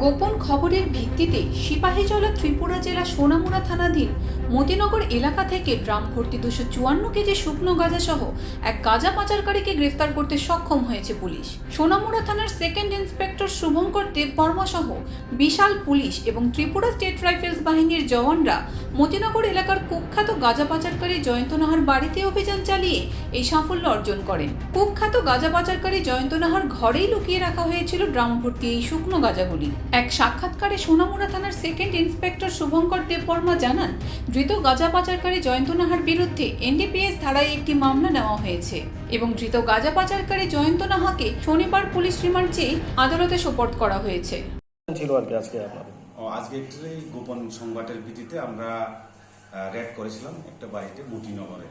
গোপন খবরের ভিত্তিতে সিপাহীজলা ত্রিপুরা জেলা সোনামুড়া থানাধীন মতিনগর এলাকা থেকে ড্রাম ভর্তি দুশো চুয়ান্ন কেজি শুকনো গাঁজা সহ এক গাঁজা পাচারকারীকে গ্রেফতার করতে সক্ষম হয়েছে পুলিশ। সোনামুড়া থানার সেকেন্ড ইন্সপেক্টর শুভঙ্কর দেববর্মা সহ বিশাল পুলিশ এবং ত্রিপুরা স্টেট রাইফেলস বাহিনীর জওয়ানরা মতিনগর এলাকার কুখ্যাত গাঁজা পাচারকারী জয়ন্ত নাহার বাড়িতে অভিযান চালিয়ে এই সাফল্য অর্জন করেন। কুখ্যাত গাঁজা পাচারকারী জয়ন্ত নাহার ঘরেই লুকিয়ে রাখা হয়েছিল ড্রাম ভর্তি এই শুকনো গাঁজাগুলি। এক সাক্ষাৎকারে সোনামুড়া থানার সেকেন্ড ইন্সপেক্টর শুভঙ্কর দেববর্মা জানান, ধৃত গাঁজা পাচারকারী জয়ন্ত নাহার বিরুদ্ধে এনডিপিএস ধারায় একটি মামলা নেওয়া হয়েছে এবং ধৃত গাঁজা পাচারকারী জয়ন্ত নাহাকে শনিবার পুলিশ রিমান্ড চেয়ে আদালতে সোপর্দ করা হয়েছে। ছিল আর কি আজকে আপনাদের। আজকে একটি গোপন সংবাদের ভিত্তিতে আমরা রেড করেছিলাম একটা বাড়িতে মুটিনগরে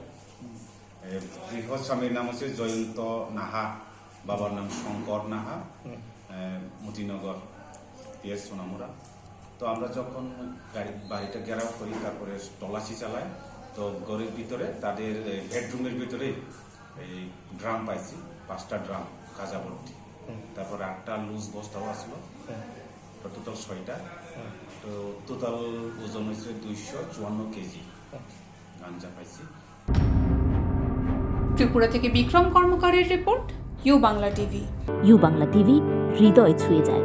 গৃহ স্বামীর নাম হচ্ছে জয়ন্ত নাহা বাবার নাম শঙ্কর নাহা মুটিনগর পিএস সোনামুরা তো আমরা যখন গাড়ি বাড়িটা গেরাও করি তারপরে তলাশি চালাই তো ঘরের ভিতরে তাদের বেডরুমের ভিতরে এই ড্রাম পাইছি পাঁচটা ড্রাম কাজা ভর্তি। তারপরে আটটা লুজ বস্তাও আসলো। টোটাল ছয়টা। তো টোটাল ওজন হয়েছে দুইশো চুয়ান্ন কেজি। গাঞ্জা পাইছি। ত্রিপুরা থেকে Bikram কর্মকারের report U Bangla TV. U Bangla TV হৃদয় ছুঁয়ে যায়।